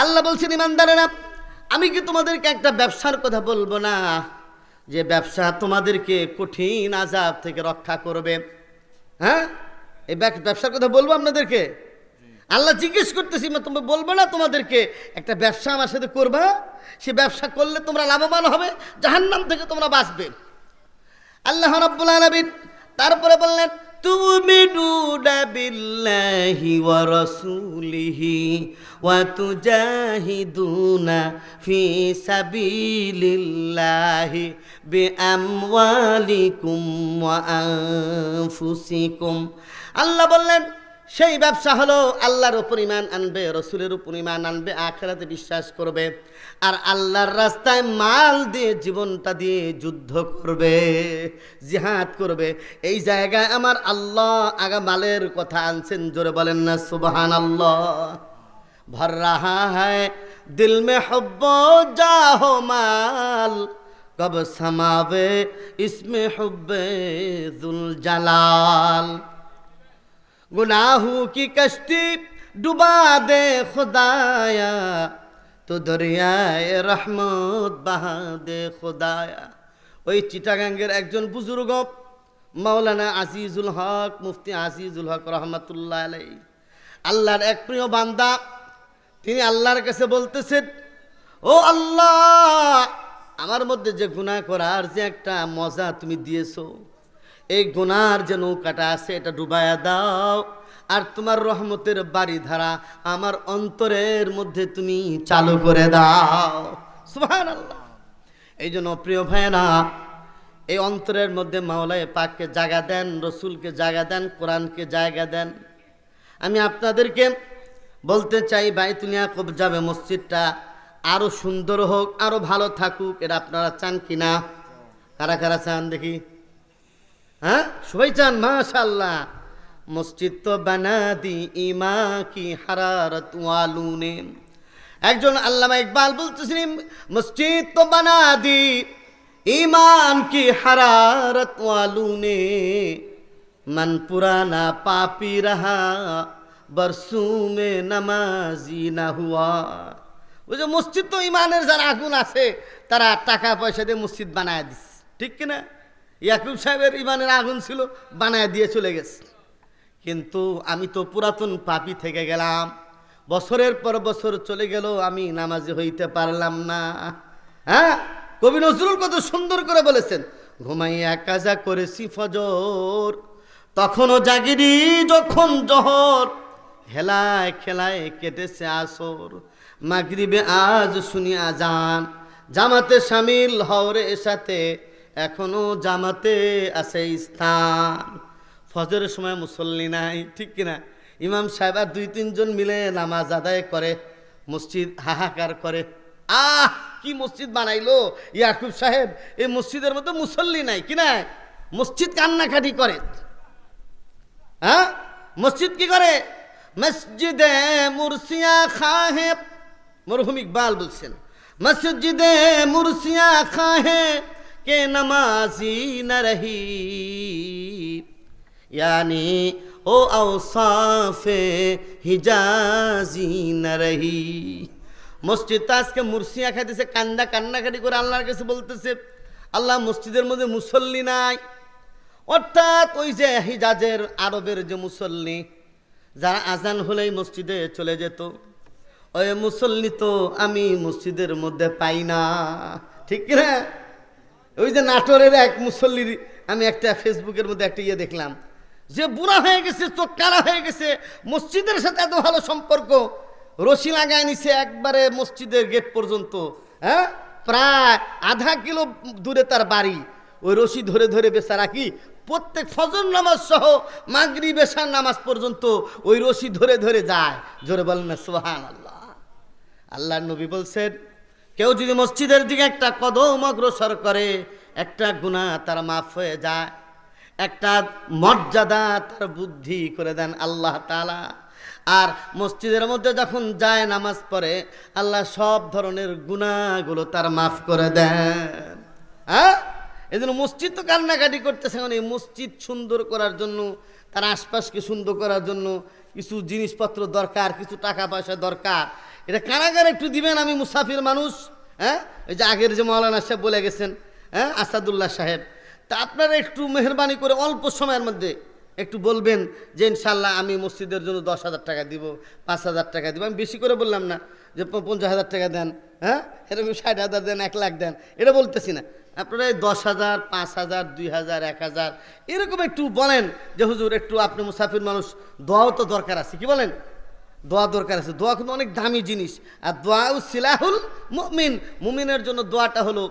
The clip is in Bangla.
আল্লাহ বলছেন, ইমানদারেরা, আমি কি তোমাদেরকে একটা ব্যবসার কথা বলব না? যে ব্যবসা তোমাদেরকে কঠিন আজাব থেকে রক্ষা করবে। হ্যাঁ? এই ব্যবসার কথা বলব আপনাদেরকে? আল্লাহ জিজ্ঞেস করতেছি মা তুমি বলব না তোমাদেরকে একটা ব্যবসা আমার সাথে করবা? সে ব্যবসা করলে তোমরা লাভবান হবে, জাহান্নাম থেকে তোমরা বাঁচবে। আল্লাহ রাব্বুল আলামিন তারপরে বললেন তুমিনুনা বিল্লাহি ওয়া রাসূলিহি ওয়া তুজাহিদুনা ফি সাবিলিল্লাহি বিআমওয়ালিকুম ওয়া আনফুসিকুম আল্লাহ বললেন সেই ব্যবসা হলো আল্লাহর উপর ইমান আনবে, রসুলের উপর ইমান আনবে, আখেরাতে বিশ্বাস করবে, আর আল্লাহর রাস্তায় মাল দিয়ে জীবনটা দিয়ে যুদ্ধ করবে, জিহাদ করবে। এই জায়গায় আমার আল্লাহ আগা মালের কথা আনছেন, জোরে বলেন না সুবহান আল্লাহ ভর রাহা হ্যায় দিল মে হব্ব যা হো মাল। কব সমাবে, ইসমে হব্বে, জুল জালাল। गुनाहों की कश्ती डुबा दे खुदाया তো দরিয়ায় রহমত বাহা দে খোদায়া ওই চিটাগাঙ্গের একজন বুজুর্গ মাওলানা আজিজুল হক মুফতি আজিজুল হক রহমতুল্লাহ আলাই আল্লাহর এক প্রিয় বান্দা তিনি আল্লাহর কাছে বলতেছেন ও আল্লাহ আমার মধ্যে যে গুনাহ করার যে একটা মজা তুমি দিয়েছো এই গুনার যে নৌকাটা আছে, এটা ডুবায়া দাও। আর তোমার রহমতের বাড়ি ধারা আমার অন্তরের মধ্যে তুমি চালু করে দাও। সুহান আল্লাহ এই জন্য প্রিয় ভাইয়েরা, এই অন্তরের মধ্যে মাওলায় পাককে জায়গা দেন, রসুলকে জায়গা দেন, কোরআনকে জায়গা দেন। আমি আপনাদেরকে বলতে চাই বাইতুনিয়া কব যাবে মসজিদটা আরও সুন্দর হোক আরও ভালো থাকুক, এটা আপনারা চান কি না কারা কারা চান দেখি? হ্যাঁ? সবাই চান মাশাল্লাহ মসজিদ তো বানা দি ইমা কি হারারত ওয়ালুনে। একজন আল্লামা ইকবাল বলতেছিলেন মসজিদ তো বানা দি ইমান কি হারারত ওয়ালুনে। মন পুরানা পাপি রাহা বরসু মে নামাজি না হুয়া। ওই যে মসজিদ তো ইমানের যারা আগুন আছে, তারা টাকা পয়সা দিয়ে মসজিদ বানায় দিস ঠিক কিনা? ইয়াকুব সাহেবের ইমানের আগুন ছিল, বানায় দিয়ে চলে গেছে। কিন্তু আমি তো পুরাতন পাপি থেকে গেলাম। বছরের পর বছর চলে গেল, আমি নামাজি হইতে পারলাম না। হ্যাঁ? কবি নজরুল কত সুন্দর করে বলেছেন, ঘুমাইয়া কাজা করেছি ফজর, তখনও জাগিরি যখন জহর। হেলায় খেলায় কেটেছে আসর, মাগরিবে আজ শুনি আজান জামাতে সামিল হওরে সাথে এখনও জামাতে আছে স্থান ফজরের সময় মুসল্লি নাই, ঠিক কিনা? ইমাম সাহেব আর দুই তিনজন মিলে নামাজ আদায় করে, মসজিদ হাহাকার করে। আহ, কি মসজিদ বানাইলো? ইয়াকুব সাহেব, এই মসজিদের মতো মুসল্লি নাই, কি না মসজিদ কান্নাকাটি করে। হ্যাঁ? মসজিদ কি করে? মসজিদে মুরসিয়া খাহে মরহুম ইকবাল বলছেন। মসজিদে মুরসিয়া খাহে কে নামাজি না রহি ইয়ানি ও আউসাফে হিজাজি না রহি মসজিদ আজকে মুর্শিয়া খাইতেছে কান্দা কান্নাকাটি করে আল্লাহর কাছে বলতেছে আল্লাহ মসজিদের মধ্যে মুসল্লি নাই অর্থাৎ ওই যে হিজাজের আরবের যে মুসল্লি যারা আজান হলেই মসজিদে চলে যেত ওই মুসল্লি তো আমি মসজিদের মধ্যে পাই না ঠিক না ওই যে নাটোরের এক মুসল্লির আমি একটা ফেসবুকের মধ্যে একটা ইয়ে দেখলাম। যে বুড়া হয়ে গেছে, চোখ কারা হয়ে গেছে, মসজিদের সাথে এত ভালো সম্পর্ক। রশি লাগায় নিছে একবারে মসজিদের গেট পর্যন্ত হ্যাঁ? প্রায় আধা কিলো দূরে তার বাড়ি। ওই রশি ধরে ধরে বেচারা কি? প্রত্যেক ফজর নামাজ সহ মাগরি বেশার নামাজ পর্যন্ত ওই রশি ধরে ধরে যায়। জোরে বলেন সোহান আল্লাহ আল্লাহ নবী বলছেন কেউ যদি মসজিদের দিকে একটা কদম অগ্রসর করে, একটা গুণা তার মাফ হয়ে যায়, একটা মর্যাদা তার বুদ্ধি করে দেন আল্লাহ তালা আর মসজিদের মধ্যে যখন যায়, নামাজ পড়ে, আল্লাহ সব ধরনের গুণাগুলো তার মাফ করে দেন। হ্যাঁ? এই জন্য মসজিদ তো কান্নাকাটি করতেছে এখন, এই মসজিদ সুন্দর করার জন্য, তার আশপাশকে সুন্দর করার জন্য কিছু জিনিসপত্র দরকার, কিছু টাকা পয়সা দরকার। এটা কারাগার একটু দিবেন আমি মুসাফির মানুষ হ্যাঁ? এই যে আগের যে মৌলানা সাহেব বলে গেছেন হ্যাঁ? আসাদুল্লাহ সাহেব। তা আপনারা একটু মেহরবানি করে অল্প সময়ের মধ্যে একটু বলবেন যে ইনশাল্লাহ আমি মসজিদের জন্য দশ হাজার টাকা দিব, পাঁচ হাজার টাকা দিব। আমি বেশি করে বললাম না যে পঞ্চাশ হাজার টাকা দেন হ্যাঁ? এরকম ষাট হাজার দেন, এক লাখ দেন, এটা বলতেছি না। আপনারা এই দশ হাজার, পাঁচ হাজার, দুই হাজার, এক হাজার, এরকম একটু বলেন যে, হুজুর, একটু আপনি মুসাফির মানুষ, দোয়াও তো দরকার আছে, কি বলেন? দোয়া দরকার আছে। দোয়া কিন্তু অনেক দামি জিনিস। আর দোয়া সিলাহুল মুমিন। মুমিনের জন্য দোয়াটা হলো